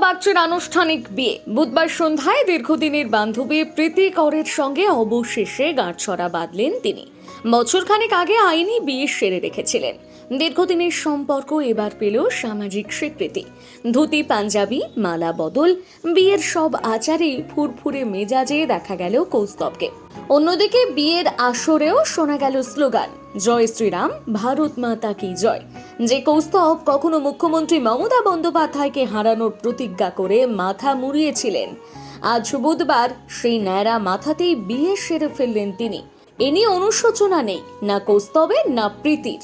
পাত্রের আনুষ্ঠানিক বিয়ে। বুধবার সন্ধ্যায় দীর্ঘদিনের বান্ধবী প্রীতি করের সঙ্গে অবশেষে গাঁটছড়া বাঁধলেন তিনি। বছরখানেক আগে আইনি বিয়ে সেরে রেখেছিলেন। দীর্ঘদিনের সম্পর্ক এবার পেল সামাজিক স্বীকৃতি। ধুতি, পাঞ্জাবি, মালা বদল, বিয়ের সব আচারে ফুরফুরে মেজাজে দেখা গেল কৌস্তবকে। অন্যদিকে বিয়ের আসরেও শোনা গেল স্লোগান জয় শ্রীরাম, ভারত মাতা কি জয়? যে কৌস্তব কখনো মুখ্যমন্ত্রী মমতা বন্দ্যোপাধ্যায়কে হারানোর প্রতিজ্ঞা করে মাথা মুড়িয়েছিলেন। আজ বুধবার সেই ন্যাড়া মাথাতেই বিয়ে সেরে ফেললেন তিনি। এ নিয়ে অনুশোচনা নেই, না কৌস্তবের, না প্রীতির।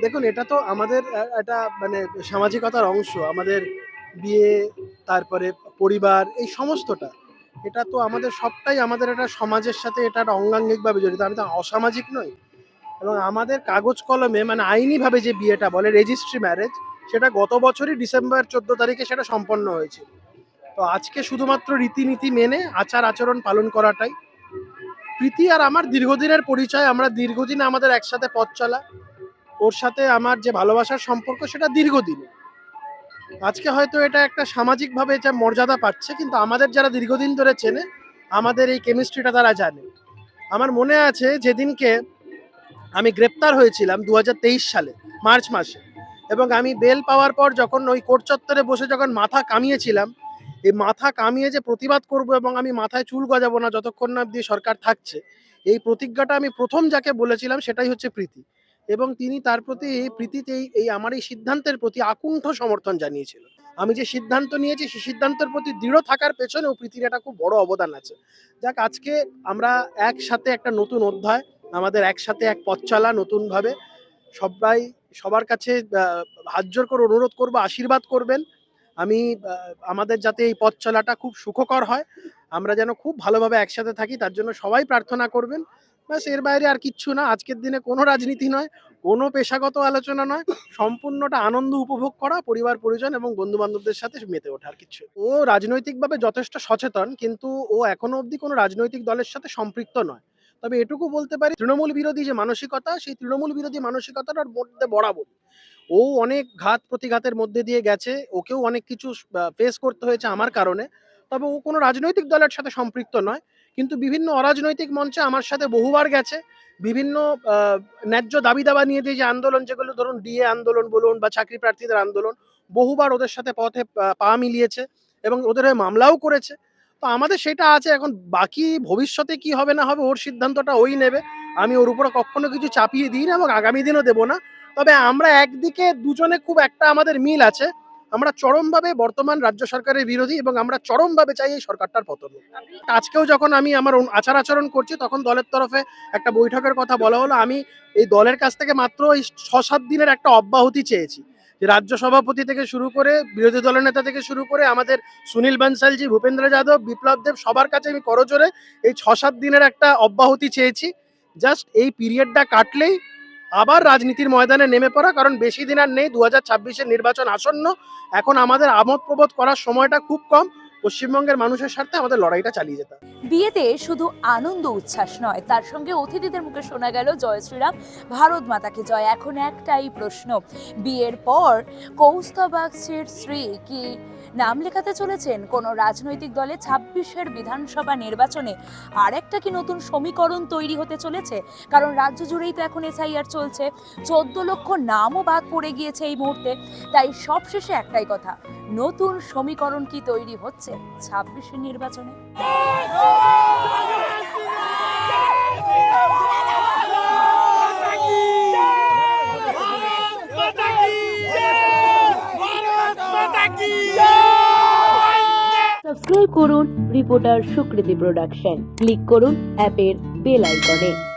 দেখুন, এটা তো আমাদের একটা মানে সামাজিকতার অংশ, আমাদের বিয়ে, তারপরে পরিবার, এই সমস্তটা। এটা তো আমাদের সবটাই আমাদের একটা সমাজের সাথে এটা একটা অঙ্গাঙ্গিকভাবে জড়িত। আমি তো অসামাজিক নই। এবং আমাদের কাগজ কলমে মানে আইনিভাবে যে বিয়েটা বলে রেজিস্ট্রি ম্যারেজ সেটা গত বছরই ডিসেম্বর চোদ্দ তারিখে সেটা সম্পন্ন হয়েছে। তো আজকে শুধুমাত্র রীতিনীতি মেনে আচার আচরণ পালন করাটাই। প্রীতি আর আমার দীর্ঘদিনের পরিচয়, আমরা দীর্ঘদিন আমাদের একসাথে পথ চলা। ওর সাথে আমার যে ভালোবাসার সম্পর্ক, সেটা দীর্ঘদিন আজকে হয়তো এটা একটা সামাজিকভাবে এটা মর্যাদা পাচ্ছে, কিন্তু আমাদের যারা দীর্ঘদিন ধরে চেনে, আমাদের এই কেমিস্ট্রিটা তারা জানে। আমার মনে আছে যেদিনকে আমি গ্রেপ্তার হয়েছিলাম দু হাজার তেইশ সালে, মার্চ মাসে। এবং আমি বেল পাওয়ার পর যখন ওই কোর্ট চত্বরে বসে যখন মাথা কামিয়েছিলাম, এই মাথা কামিয়ে যে প্রতিবাদ করব এবং আমি মাথায় চুল গজাবো না যতক্ষণ না অব্দি সরকার থাকছে, এই প্রতিজ্ঞাটা আমি প্রথম যাকে বলেছিলাম সেটাই হচ্ছে প্রীতি। এবং তিনি তার প্রতি এই প্রীতিতে এই- এই আমার এই সিদ্ধান্তের প্রতি আকুণ্ঠ সমর্থন জানিয়েছিল। আমি যে সিদ্ধান্ত নিয়েছি সেই সিদ্ধান্তের প্রতি দৃঢ় থাকার পেছনেও প্রীতির একটা খুব বড় অবদান আছে। যাক, আজকে আমরা একসাথে একটা নতুন অধ্যায় আমাদের একসাথে এক পথ চলা নতুনভাবে সবাই, সবার কাছে হাত জোর করে অনুরোধ করব, আশীর্বাদ করবেন। আমি আমাদের যাতে এই পথ চলাটা খুব সুখকর হয়, আমরা যেন খুব ভালোভাবে একসাথে থাকি, তার জন্য সবাই প্রার্থনা করবেন। ব্যাস, এর বাইরে আর কিচ্ছু না, আজকের দিনে কোনো রাজনীতি নয়, কোনো পেশাগত আলোচনা নয়, সম্পূর্ণটা আনন্দ উপভোগ করা, পরিবার, পরিজন এবং বন্ধু বান্ধবদের সাথে মেতে ওঠার কিছু। ও রাজনৈতিকভাবে যথেষ্ট সচেতন, কিন্তু ও এখনও অবধি কোনো রাজনৈতিক দলের সাথে সম্পৃক্ত নয়। তবে এটুকু বলতে পারি, তৃণমূল বিরোধী যে মানসিকতা, সেই তৃণমূল বিরোধী মানসিকতাটার মধ্যে বরাবর ও অনেক ঘাত প্রতিঘাতের মধ্যে দিয়ে গেছে, ওকেও অনেক কিছু ফেস করতে হয়েছে আমার কারণে। তবে ও কোনো রাজনৈতিক দলের সাথে সম্পৃক্ত নয়, কিন্তু বিভিন্ন অরাজনৈতিক মঞ্চে আমার সাথে বহুবার গেছে। বিভিন্ন ন্যায্য দাবি দাবা নিয়ে দিয়ে যে আন্দোলন, যেগুলো ধরুন ডিএ আন্দোলন বলুন বা চাকরি প্রার্থীদের আন্দোলন, বহুবার ওদের সাথে পথে পা- মিলিয়েছে এবং ওদের হয়ে মামলাও করেছে। তো আমাদের সেটা আছে, এখন বাকি ভবিষ্যতে কি হবে না হবে ওর সিদ্ধান্তটা ওই নেবে। আমি ওর উপরে কখনো কিছু চাপিয়ে দিই না এবং আগামী দিনও দেবো না। তবে আমরা একদিকে দুজনে খুব একটা আমাদের মিল আছে। আমরা চরমভাবে বর্তমান রাজ্য সরকারের বিরোধী এবং আমরা চরমভাবে চাই এই সরকারটার পতন। আজকেও যখন আমি আমার আচার আচরণ করছি, তখন দলের তরফে একটা বৈঠকের কথা বলা হলো। আমি এই দলের কাছ থেকে মাত্র এই ছ সাত দিনের একটা অব্যাহতি চেয়েছি। রাজ্য সভাপতি থেকে শুরু করে বিরোধী দলের নেতা থেকে শুরু করে আমাদের সুনীল বানসালজি, ভূপেন্দ্র যাদব, বিপ্লব দেব, সবার কাছে আমি করজোরে এই ছ সাত দিনের একটা অব্যাহতি চেয়েছি। জাস্ট এই পিরিয়ডটা কাটলেই আবার রাজনীতির ময়দানে নেমে পড়া, কারণ বেশি দিন আর নেই, দু হাজার নির্বাচন আসন্ন। এখন আমাদের আমোদ প্রবোধ করার সময়টা খুব কম। পশ্চিমবঙ্গের মানুষের স্বার্থে আমাদের লড়াইটা চালিয়ে যেতে বিয়েতে শুধু আনন্দ উচ্ছ্বাস নয়, তার সঙ্গে অতিথিদের মুখে শোনা গেল জয় শ্রীরাম, ভারত মাতাকে জয়। এখন একটাই প্রশ্ন, বিয়ের পর কৌস্তবাক্সের শ্রী কি নাম লেখাতে চলেছেন? কোনো রাজনৈতিক দলে ছাব্বিশের বিধানসভা নির্বাচনে আরেকটা কি নতুন সমীকরণ তৈরি হতে চলেছে? কারণ রাজ্য জুড়েই তো এখন এসআইআর চলছে। চোদ্দ লক্ষ নামও বাদ পড়ে গিয়েছে এই মুহূর্তে, তাই সবশেষে একটাই কথা নতুন সমীকরণ কি তৈরি হচ্ছে ছাব্বিশের নির্বাচনে? সাবস্ক্রাইব করুন রিপোর্টার সুকৃতি প্রোডাকশন ক্লিক করুন অ্যাপের বেল আইকনে।